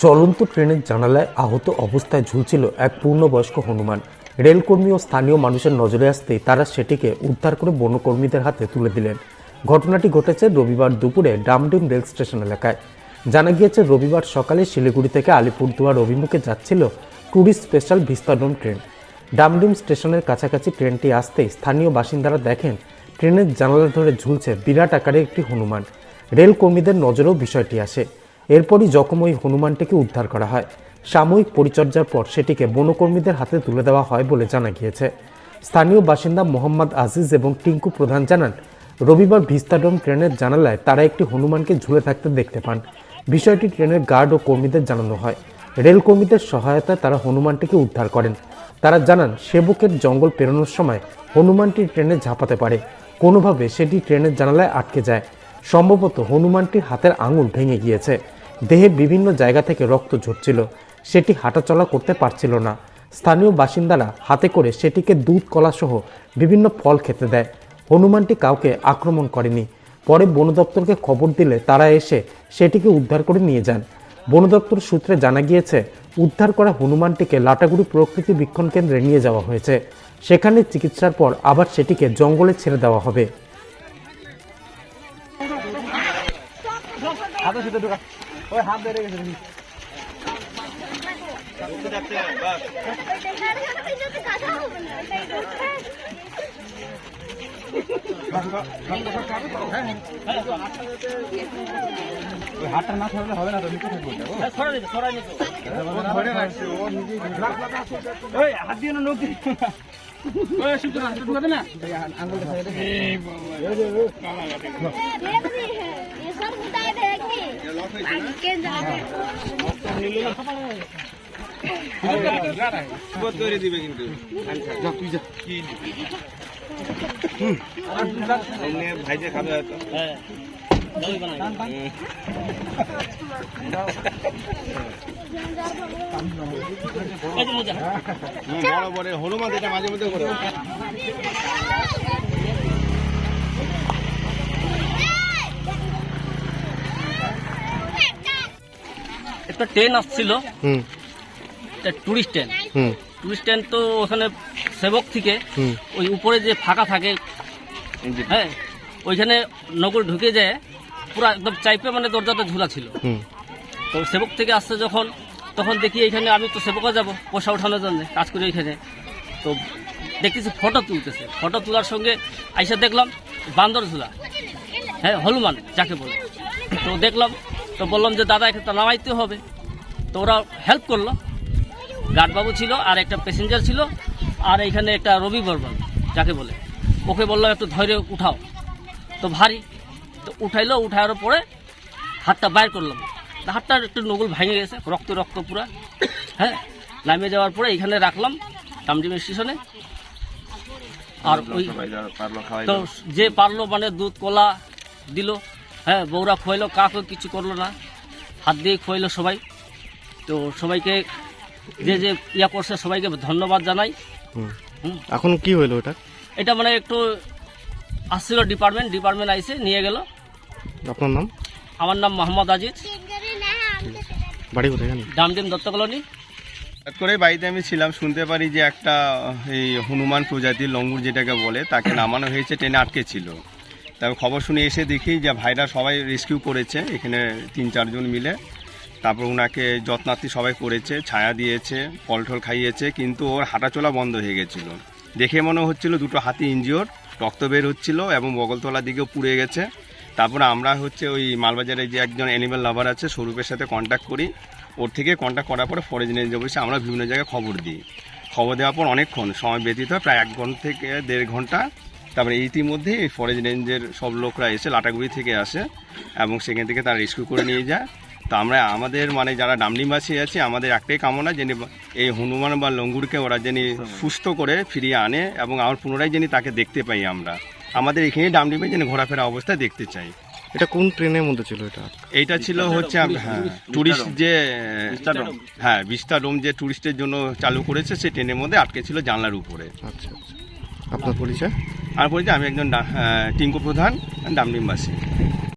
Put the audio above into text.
চলন্ত ট্রেনের জানালায় আহত অবস্থায় ঝুলছিল এক পূর্ণবয়স্ক হনুমান। রেলকর্মী ও স্থানীয় মানুষের নজরে আসতেই তারা সেটিকে উদ্ধার করে বনকর্মীদের হাতে তুলে দিলেন। ঘটনাটি ঘটেছে রবিবার দুপুরে ডামডিম রেল স্টেশন এলাকায়। জানা গিয়েছে, রবিবার সকালে শিলিগুড়ি থেকে আলিপুরদুয়ার অভিমুখে যাচ্ছিল tourist special vistadome train. Damdim স্টেশনের কাছাকাছি ট্রেনটি আসতেই স্থানীয় বাসিন্দারা দেখেন, ট্রেনের জানালা ধরে ঝুলছে বিরাট আকারের একটি হনুমান। রেল কর্মীদের নজরেও বিষয়টি আসে। এরপরই জখম ওই হনুমানটিকে উদ্ধার করা হয়। সাময়িক পরিচর্যার পর সেটিকে বনকর্মীদের হাতে তুলে দেওয়া হয় বলে জানা গিয়েছে। স্থানীয় বাসিন্দা মোহাম্মদ আজিজ এবং টিঙ্কু প্রধান জানান, রবিবার ভিস্তাডোম ট্রেনের জানালায় তারা একটি হনুমানকে ঝুলে থাকতে দেখতে পান। বিষয়টি ট্রেনের গার্ড ও কর্মীদের জানানো হয়। রেল কর্মীদের সহায়তায় তারা হনুমানটিকে উদ্ধার করেন। তারা জানান সেবকের জঙ্গল পেরোনোর সময় হনুমানটি ট্রেনে ঝাঁপাতে পারে। কোনোভাবে সেটি ট্রেনের জানালায় আটকে যায়। সম্ভবত হনুমানটির হাতের আঙুল ভেঙে গিয়েছে। দেহে বিভিন্ন জায়গা থেকে রক্ত ঝরছিল। সেটি হাঁটাচলা করতে পারছিল না। স্থানীয় বাসিন্দারা হাতে করে সেটিকে দুধ, কলাসহ বিভিন্ন ফল খেতে দেয়। হনুমানটি কাউকে আক্রমণ করেনি। পরে বন দপ্তরকে খবর দিলে তারা এসে সেটিকে উদ্ধার করে নিয়ে যান। বন দপ্তর সূত্রে জানা গিয়েছে, উদ্ধার করা হনুমানটিকে লাটাগুড়ি প্রকৃতি বীক্ষণ কেন্দ্রে নিয়ে যাওয়া হয়েছে। সেখানে চিকিৎসার পর আবার সেটিকে জঙ্গলে ছেড়ে দেওয়া হবে। হাতে শুধু ঢোকা ওই হাত বেড়ে গেছে হাতটা না ছাড়লে হবে না তো নিচে থাকবে। ওই, হাত দিয়ে না নখ দিয়ে? না। আঙুলটা ভাইজে খাবে হয়তো বড় বড় হনুমান এটা মাঝে মধ্যে করে। একটা ট্রেন আসছিল। টুরিস্ট ট্রেন হুম। টুরিস্ট ট্রেন তো ওখানে সেবক থেকে ওই উপরে যে ফাঁকা থাকে হ্যাঁ ওইখানে নগর ঢুকে যায় পুরো একদম চাইপে মানে দরজাটা ঝুলা ছিল। তো সেবক থেকে আসছে যখন তখন দেখি এখানে আমি তো সেবকে যাব পয়সা ওঠানোর জন্য কাজ করি এখানে তো দেখতেছি ফটো তুলতেছে। ফটো তোলার সঙ্গে আইসা দেখলাম বান্দর ঝুলা হ্যাঁ হনুমান যাকে বলে। তো দেখলাম তো বললাম যে দাদা এখানে তো নামাইতে হবে। তো ওরা হেল্প করল। গার্ডবাবু ছিল আর একটা প্যাসেঞ্জার ছিল আর এখানে একটা রবি বর্মন যাকে বলে। ওকে বললাম একটু ধৈর্য উঠাও। তো ভারী। তো উঠাইলো উঠানোর পরে হাতটা বাইর করলাম। তা হাতটার একটু নগুল ভেঙে গেছে রক্ত রক্ত পুরা। হ্যাঁ নামিয়ে যাওয়ার পরে এখানে রাখলাম টামডিম স্টেশনে। আর ওই তো যে পারল মানে দুধ কলা দিল। হ্যাঁ বৌরা খোয়াইলো কাকও কিছু করল না। হাত দিয়ে খোয়াইলো সবাই। তো সবাইকে যে যে ইয়া করছে সবাইকে ধন্যবাদ জানাই। এখন কি হইল এটা? এটা মানে একটু আসছিল ডিপার্টমেন্ট ডিপার্টমেন্ট আইসে নিয়ে গেল। আপনার নাম? আমার নাম মোহাম্মদ আজিজ। বাড়ি কোথায় ডামডিম দত্ত কলোনি। হঠাৎ করে বাড়িতে আমি ছিলাম শুনতে পারি যে একটা এই হনুমান প্রজাতির লঙ্গুর যেটাকে বলে তাকে নামানো হয়েছে ট্রেনে আটকে ছিল তারপর খবর শুনে এসে দেখি যে ভাইরা সবাই রেস্কিউ করেছে, এখানে তিন চারজন মিলে। তারপর ওনাকে যত্নার্থী সবাই করেছে, ছায়া দিয়েছে ফল খাইয়েছে, কিন্তু ওর হাঁটাচলা বন্ধ হয়ে গেছিল। দেখে মনে হচ্ছিল দুটো হাতি ইনজিওর রক্ত বের হচ্ছিল এবং বগলতলার দিকেও পুড়ে গেছে। তারপরে আমরা হচ্ছে ওই মালবাজারে যে একজন অ্যানিমেল লাভার আছে, স্বরূপের সাথে কন্ট্যাক্ট করি। ওর থেকে কন্ট্যাক্ট করার পরে ফরেস্ট রেঞ্জ অফিসে আমরা বিভিন্ন জায়গায় খবর দিই। খবর দেওয়ার পর অনেকক্ষণ সময় ব্যতীত প্রায় এক ঘণ্টা থেকে দেড় ঘণ্টা তারপরে ইতিমধ্যে এই ফরেস্ট রেঞ্জের সব লোকরা এসে লাটাগুড়ি থেকে আসে এবং সেখান থেকে তারা রেস্কিউ করে নিয়ে যায়। তো আমরা আমাদের মানে যারা ডামলিমবাসী আছে আমাদের একটাই কামনা যে এই হনুমান বা লঙ্গুরকে ওরা যেন সুস্থ করে ফিরিয়ে আনে এবং আমার পুনরায় যেন তাকে দেখতে পাই আমরা। আমাদের এখানে ডামডিমে যেন ঘোরাফেরা অবস্থায় দেখতে চাই এটা কোন ট্রেনের মধ্যে ছিল এটা? এইটা ছিল হচ্ছে হ্যাঁ টুরিস্ট যে হ্যাঁ বিস্তাডোম যে টুরিস্টের জন্য চালু করেছে সেই ট্রেনের মধ্যে আটকে ছিল জানলার উপরে। আচ্ছা আচ্ছা। আপনার পরিচয়? আর বলছি আমি একজন টিঙ্কু প্রধান ডামডিমবাসী